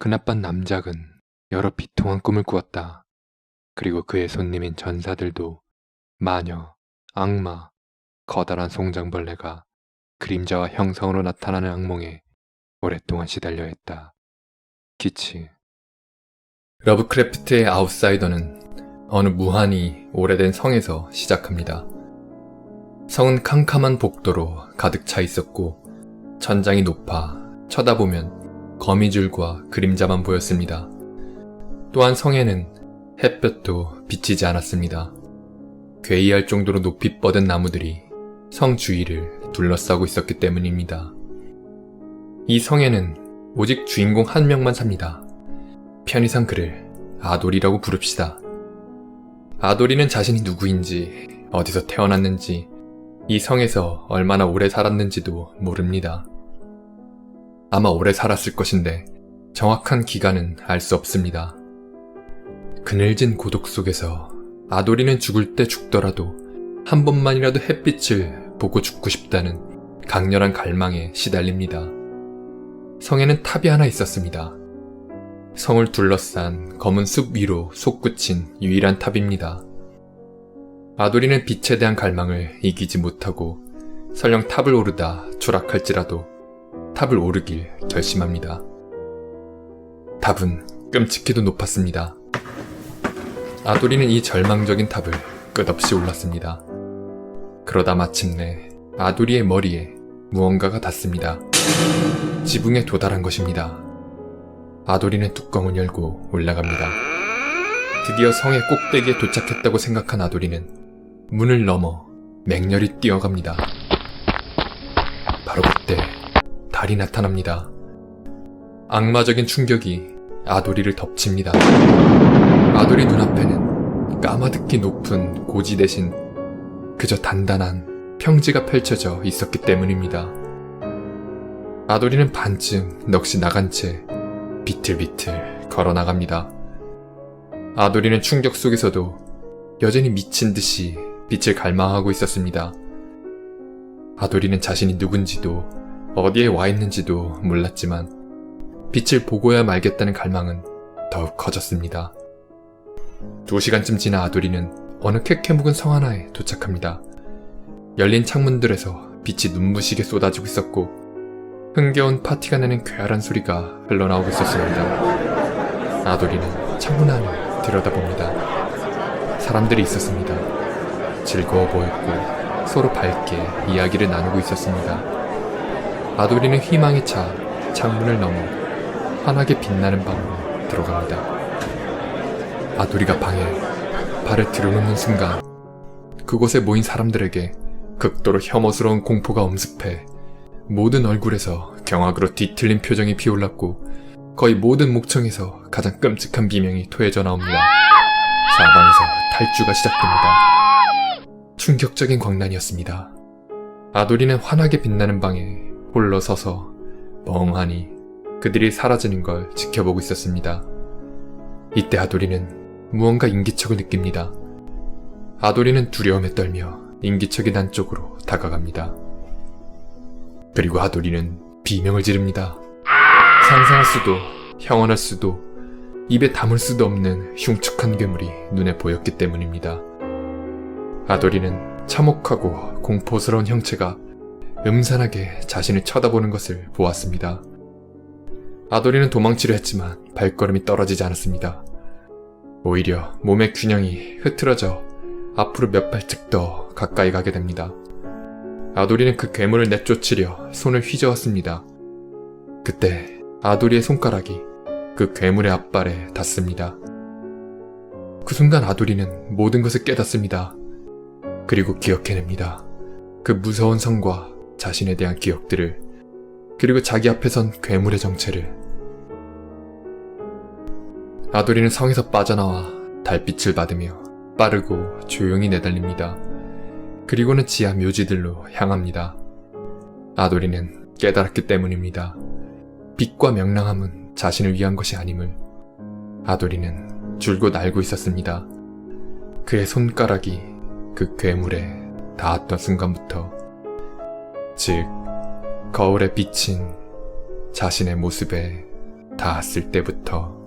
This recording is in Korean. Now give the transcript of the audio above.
그나쁜 남작은 여러 비통한 꿈을 꾸었다. 그리고 그의 손님인 전사들도 마녀, 악마, 커다란 송장벌레가 그림자와 형상으로 나타나는 악몽에 오랫동안 시달려 했다. 기치 러브크래프트의 아웃사이더는 어느 무한히 오래된 성에서 시작합니다. 성은 캄캄한 복도로 가득 차 있었고 천장이 높아 쳐다보면 거미줄과 그림자만 보였습니다. 또한 성에는 햇볕도 비치지 않았습니다. 괴이할 정도로 높이 뻗은 나무들이 성 주위를 둘러싸고 있었기 때문입니다. 이 성에는 오직 주인공 한 명만 삽니다. 편의상 그를 아돌이라고 부릅시다. 아돌이는 자신이 누구인지, 어디서 태어났는지, 이 성에서 얼마나 오래 살았는지도 모릅니다. 아마 오래 살았을 것인데 정확한 기간은 알 수 없습니다. 그늘진 고독 속에서 아돌이는 죽을 때 죽더라도 한 번만이라도 햇빛을 보고 죽고 싶다는 강렬한 갈망에 시달립니다. 성에는 탑이 하나 있었습니다. 성을 둘러싼 검은 숲 위로 솟구친 유일한 탑입니다. 아돌이는 빛에 대한 갈망을 이기지 못하고 설령 탑을 오르다 추락할지라도 탑을 오르길 결심합니다. 탑은 끔찍히도 높았습니다. 아돌이는 이 절망적인 탑을 끝없이 올랐습니다. 그러다 마침내 아돌이의 머리에 무언가가 닿습니다. 지붕에 도달한 것입니다. 아돌이는 뚜껑을 열고 올라갑니다. 드디어 성의 꼭대기에 도착했다고 생각한 아돌이는 문을 넘어 맹렬히 뛰어갑니다. 바로 그때 달이 나타납니다. 악마적인 충격이 아돌이를 덮칩니다. 아돌이 눈앞에는 까마득히 높은 고지 대신 그저 단단한 평지가 펼쳐져 있었기 때문입니다. 아돌이는 반쯤 넋이 나간 채 비틀비틀 걸어 나갑니다. 아돌이는 충격 속에서도 여전히 미친 듯이 빛을 갈망하고 있었습니다. 아돌이는 자신이 누군지도 어디에 와 있는지도 몰랐지만 빛을 보고야 말겠다는 갈망은 더욱 커졌습니다. 두 시간쯤 지나 아돌이는 어느 캐캐 묵은 성 하나에 도착합니다. 열린 창문들에서 빛이 눈부시게 쏟아지고 있었고 흥겨운 파티가 내는 괴활한 소리가 흘러나오고 있었습니다. 아돌이는 창문 안을 들여다봅니다. 사람들이 있었습니다. 즐거워 보였고 서로 밝게 이야기를 나누고 있었습니다. 아돌이는 희망에 차 창문을 넘어 환하게 빛나는 방으로 들어갑니다. 아돌이가 방에 발을 들여놓는 순간 그곳에 모인 사람들에게 극도로 혐오스러운 공포가 엄습해 모든 얼굴에서 경악으로 뒤틀린 표정이 피올랐고 거의 모든 목청에서 가장 끔찍한 비명이 토해져 나옵니다. 사방에서 탈주가 시작됩니다. 충격적인 광란이었습니다. 아돌이는 환하게 빛나는 방에 홀로 서서 멍하니 그들이 사라지는 걸 지켜보고 있었습니다. 이때 아돌이는 무언가 인기척을 느낍니다. 아돌이는 두려움에 떨며 인기척이 난 쪽으로 다가갑니다. 그리고 아돌이는 비명을 지릅니다. 상상할 수도, 형언할 수도, 입에 담을 수도 없는 흉측한 괴물이 눈에 보였기 때문입니다. 아돌이는 참혹하고 공포스러운 형체가 음산하게 자신을 쳐다보는 것을 보았습니다. 아돌이는 도망치려 했지만 발걸음이 떨어지지 않았습니다. 오히려 몸의 균형이 흐트러져 앞으로 몇 발짝 더 가까이 가게 됩니다. 아돌이는 그 괴물을 내쫓으려 손을 휘저었습니다. 그때 아돌이의 손가락이 그 괴물의 앞발에 닿습니다. 그 순간 아돌이는 모든 것을 깨닫습니다. 그리고 기억해냅니다. 그 무서운 성과 자신에 대한 기억들을 그리고 자기 앞에 선 괴물의 정체를 아돌이는 성에서 빠져나와 달빛을 받으며 빠르고 조용히 내달립니다. 그리고는 지하 묘지들로 향합니다. 아돌이는 깨달았기 때문입니다. 빛과 명랑함은 자신을 위한 것이 아님을 아돌이는 줄곧 알고 있었습니다. 그의 손가락이 그 괴물에 닿았던 순간부터 즉 거울에 비친 자신의 모습에 닿았을 때부터